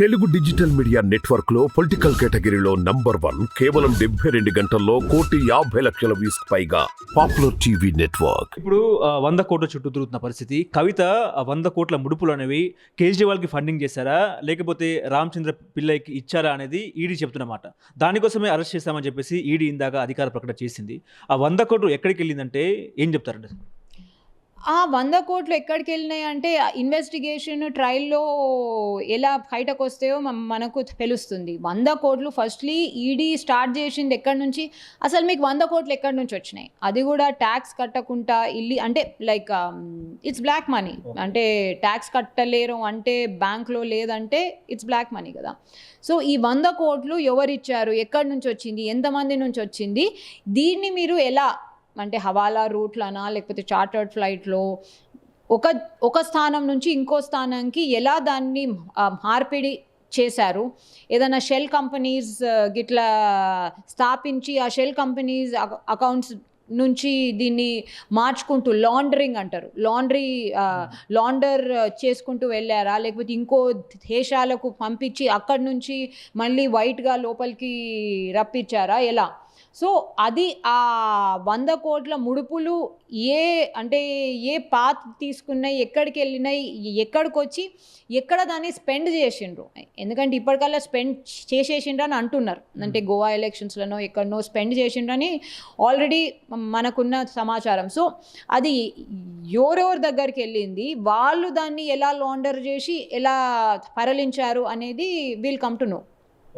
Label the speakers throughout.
Speaker 1: Telugu digital media నెట్వర్క్లో political కేటగిరీలో number one కేవలం డెబ్బై రెండు గంటల్లో కోటి యాభై లక్షల వ్యూస్ పైగా పాపులర్ టీవీ నెట్వర్క్.
Speaker 2: ఇప్పుడు వంద కోట్ల చుట్టూ తిరుగుతున్న పరిస్థితి. కవిత ఆ వంద కోట్ల ముడుపులు అనేవి కేజ్రీవాల్కి ఫండింగ్ చేశారా? లేకపోతే రామచంద్ర పిల్లైకి ఇచ్చారా అనేది ఈడీ చెప్తున్నమాట దానికోసమే అరెస్ట్ చేశామని చెప్పేసి ఈడీ ఇందాక అధికార ప్రకటన చేసింది. ఆ వంద కోట్లు ఎక్కడికి వెళ్ళిందంటే ఏం చెప్తారండి?
Speaker 3: ఆ వంద కోట్లు ఎక్కడికి వెళ్ళినాయి అంటే ఇన్వెస్టిగేషన్ ట్రయల్లో ఎలా బయటకు వస్తాయో మనకు తెలుస్తుంది. వంద కోట్లు ఫస్ట్లీ ఈడీ స్టార్ట్ చేసింది ఎక్కడి నుంచి? అసలు మీకు వంద కోట్లు ఎక్కడి నుంచి వచ్చినాయి? అది కూడా ట్యాక్స్ కట్టకుండా ఇల్లి అంటే లైక్ ఇట్స్ బ్లాక్ మనీ అంటే ట్యాక్స్ కట్టలేరు అంటే బ్యాంక్లో లేదంటే ఇట్స్ బ్లాక్ మనీ కదా. సో ఈ వంద కోట్లు ఎవరిచ్చారు? ఎక్కడి నుంచి వచ్చింది? ఎంతమంది నుంచి వచ్చింది? దీన్ని మీరు ఎలా అంటే హవాలా రూట్లనా లేకపోతే చార్టర్డ్ ఫ్లైట్లో ఒక ఒక స్థానం నుంచి ఇంకో స్థానానికి ఎలా దాన్ని మార్పిడి చేశారు? ఏదైనా షెల్ కంపెనీస్ గిట్లా స్థాపించి ఆ షెల్ కంపెనీస్ అకౌంట్స్ నుంచి దీన్ని మార్చుకుంటూ లాండరింగ్ అంటారు. లాండ్రీ లాండర్ చేసుకుంటూ వెళ్ళారా? లేకపోతే ఇంకో దేశాలకు పంపించి అక్కడి నుంచి మళ్ళీ వైట్గా లోపలికి రప్పించారా? ఎలా? సో అది ఆ వంద కోట్ల ముడుపులు ఏ అంటే ఏ పాత్ తీసుకున్నాయి ఎక్కడికి వెళ్ళినాయి ఎక్కడికి వచ్చి ఎక్కడ దాన్ని స్పెండ్ చేసిండ్రు? ఎందుకంటే ఇప్పటికల్లా స్పెండ్ చేసేసిండ్రు అని అంటున్నారు. అంటే గోవా ఎలక్షన్స్లోనో ఎక్కడనో స్పెండ్ చేసిండ్రని ఆల్రెడీ మనకున్న సమాచారం. సో అది ఎవరెవరి దగ్గరికి వెళ్ళింది? వాళ్ళు దాన్ని ఎలా లాండర్ చేసి ఎలా తరలించారు అనేది we'll come to know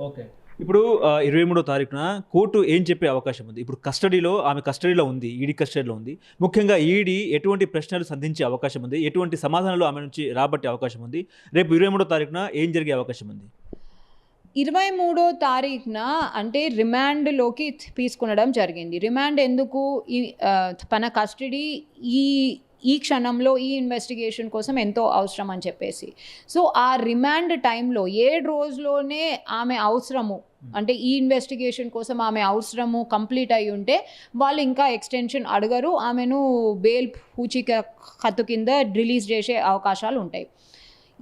Speaker 2: okay ఇప్పుడు ఇరవై మూడో తారీఖున కోర్టు ఏం చెప్పే అవకాశం ఉంది? ఇప్పుడు కస్టడీలో ఆమె కస్టడీలో ఉంది ఈడీ కస్టడీలో ఉంది. ముఖ్యంగా ఈడీ ఎటువంటి ప్రశ్నలు సంధించే అవకాశం ఉంది? ఎటువంటి సమాధానాలు ఆమె నుంచి రాబట్టే అవకాశం ఉంది? రేపు ఇరవై మూడో తారీఖున ఏం జరిగే అవకాశం ఉంది?
Speaker 3: ఇరవై మూడో తారీఖున అంటే రిమాండ్లోకి తీసుకునడం జరిగింది. రిమాండ్ ఎందుకు? ఈ తన కస్టడీ ఈ ఈ క్షణంలో ఈ ఇన్వెస్టిగేషన్ కోసం ఎంతో అవసరం అని చెప్పేసి. సో ఆ రిమాండ్ టైంలో ఏడు రోజులోనే ఆమె అవసరము Hmm. అంటే ఈ ఇన్వెస్టిగేషన్ కోసం ఆమె అవసరము కంప్లీట్ అయి ఉంటే వాళ్ళు ఇంకా ఎక్స్టెన్షన్ అడగరు. ఆమెను బెయిల్ పూచిక ఖత్తు కింద రిలీజ్ చేసే అవకాశాలు ఉంటాయి.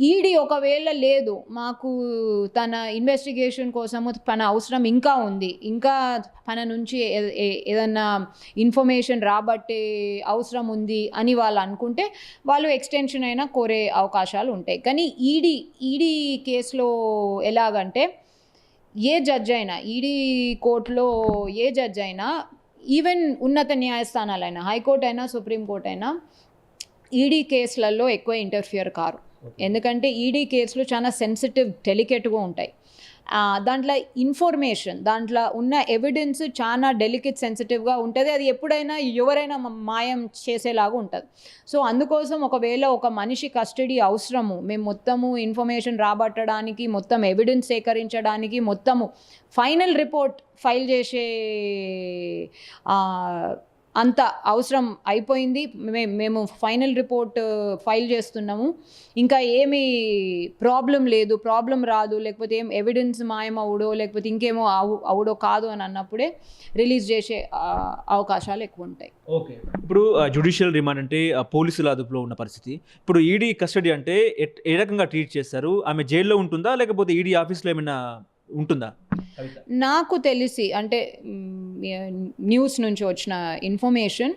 Speaker 3: ఈడీ ఒకవేళ లేదు మాకు తన ఇన్వెస్టిగేషన్ కోసము తన అవసరం ఇంకా ఉంది. ఇంకా తన నుంచి ఏ- ఏదన్నా ఇన్ఫర్మేషన్ రాబట్టే అవసరం ఉంది అని వాళ్ళు అనుకుంటే వాళ్ళు ఎక్స్టెన్షన్ అయినా కోరే అవకాశాలు ఉంటాయి. కానీ ఈడీ ఈడీ కేసులో ఎలాగంటే ఏ జడ్జ్ అయినా ఈడీ కోర్టులో ఏ జడ్జ్ అయినా ఈవెన్ ఉన్నత న్యాయస్థానాలైనా హైకోర్టు అయినా సుప్రీంకోర్టు అయినా ఈడీ కేసులలో ఎక్కువ ఇంటర్ఫియర్ కారు. ఎందుకంటే ఈడీ కేసులు చాలా సెన్సిటివ్ డెలికేట్గా ఉంటాయి. దాంట్లో ఇన్ఫర్మేషన్ దాంట్లో ఉన్న ఎవిడెన్స్ చాలా డెలికేట్ సెన్సిటివ్గా ఉంటుంది. అది ఎప్పుడైనా ఎవరైనా మాయం చేసేలాగా ఉంటుంది. సో అందుకోసం ఒకవేళ ఒక మనిషి కస్టడీ అవసరము మేము మొత్తము ఇన్ఫర్మేషన్ రాబట్టడానికి మొత్తం ఎవిడెన్స్ సేకరించడానికి మొత్తము ఫైనల్ రిపోర్ట్ ఫైల్ చేసే అంత అవసరం అయిపోయింది. మే మేము ఫైనల్ రిపోర్ట్ ఫైల్ చేస్తున్నాము. ఇంకా ఏమీ ప్రాబ్లం లేదు. ప్రాబ్లం రాదు. లేకపోతే ఏం ఎవిడెన్స్ మాయమవుడో లేకపోతే ఇంకేమో అవు అవుడో కాదు అని అన్నప్పుడే రిలీజ్ చేసే అవకాశాలు ఎక్కువ ఉంటాయి.
Speaker 2: ఓకే. ఇప్పుడు జుడిషియల్ రిమాండ్ అంటే పోలీసుల అదుపులో ఉన్న పరిస్థితి. ఇప్పుడు ఈడీ కస్టడీ అంటే ఎట్- ఏ రకంగా ట్రీట్ చేస్తారు? ఆమె జైల్లో ఉంటుందా? లేకపోతే ఈడీ ఆఫీస్లో ఏమైనా ఉంటుందా?
Speaker 3: నాకు తెలిసి అంటే న్యూస్ నుంచి వచ్చిన ఇన్ఫర్మేషన్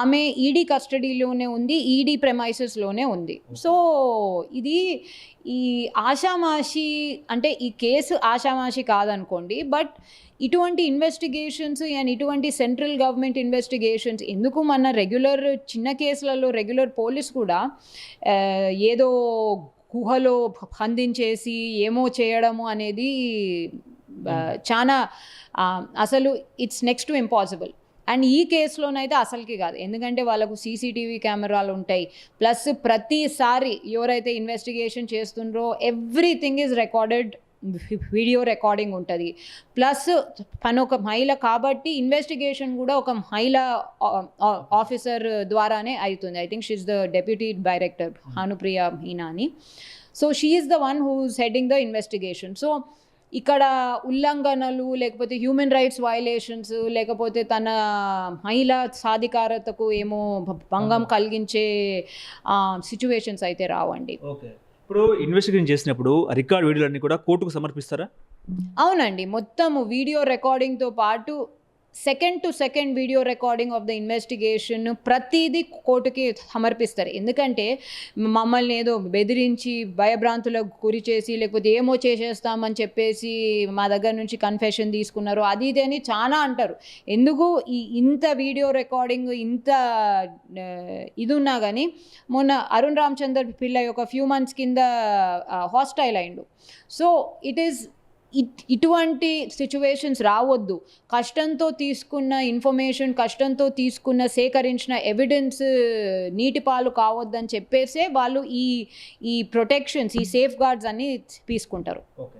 Speaker 3: ఆమె ఈడీ కస్టడీలోనే ఉంది ఈడీ ప్రెమైసెస్లోనే ఉంది. సో ఇది ఈ ఆషామాషి అంటే ఈ కేసు ఆషామాషి కాదనుకోండి బట్ ఇటువంటి ఇన్వెస్టిగేషన్స్ అండ్ ఇటువంటి సెంట్రల్ గవర్నమెంట్ ఇన్వెస్టిగేషన్స్ ఎందుకు మన రెగ్యులర్ చిన్న కేసులలో రెగ్యులర్ పోలీస్ కూడా ఏదో గుహలో బంధించేసి ఏమో చేయడము అనేది చాలా అసలు it's next to impossible. And ఈ కేసులోనైతే అసలుకి కాదు. ఎందుకంటే వాళ్ళకు సీసీటీవీ కెమెరాలు ఉంటాయి. ప్లస్ ప్రతిసారి ఎవరైతే investigation చేస్తుండ్రో everything is recorded video recording ఉంటుంది. ప్లస్ తను ఒక మహిళ కాబట్టి ఇన్వెస్టిగేషన్ కూడా ఒక మహిళ ఆఫీసర్ ద్వారానే అవుతుంది I think she the deputy director Bhanupriya Meena అని so she is the one who's heading the investigation. So ఇక్కడ ఉల్లంఘనలు లేకపోతే హ్యూమన్ రైట్స్ వయలేషన్స్ లేకపోతే తన మహిళా సాధికారతకు ఏమో భంగం కలిగించే సిచ్యువేషన్స్ అయితే రావండి.
Speaker 2: ఓకే. ఇప్పుడు ఇన్వెస్టిగేషన్ చేసినప్పుడు రికార్డ్ వీడియోలన్నీ కూడా కోర్టుకు సమర్పిస్తారా?
Speaker 3: అవునండి. మొత్తం వీడియో రికార్డింగ్తో పాటు second to second video recording of the investigation ప్రతిదీ కోర్టుకి సమర్పిస్తారు. ఎందుకంటే మమ్మల్ని ఏదో బెదిరించి భయభ్రాంతులకు గురి చేసి లేకపోతే ఏమో చేసేస్తామని చెప్పేసి మా దగ్గర నుంచి కన్ఫెషన్ తీసుకున్నారు. అది ఇది అని చాలా అంటారు. ఎందుకు ఈ ఇంత వీడియో రికార్డింగ్ ఇంత ఇది ఉన్నా కానీ మొన్న అరుణ్ రామచందర్ పిల్ల ఒక ఫ్యూ మంత్స్ కింద హాస్టైల్ అయిండు. సో ఇట్ ఈస్ ఇటువంటి సిచ్యువేషన్స్ రావద్దు. కష్టంతో తీసుకున్న ఇన్ఫర్మేషన్ కష్టంతో తీసుకున్న సేకరించిన ఎవిడెన్స్ నీటి పాలు కావద్దని చెప్పేసే వాళ్ళు ఈ ఈ ప్రొటెక్షన్స్ ఈ సేఫ్ గార్డ్స్ అన్ని తీసుకుంటారు.
Speaker 2: ఓకే.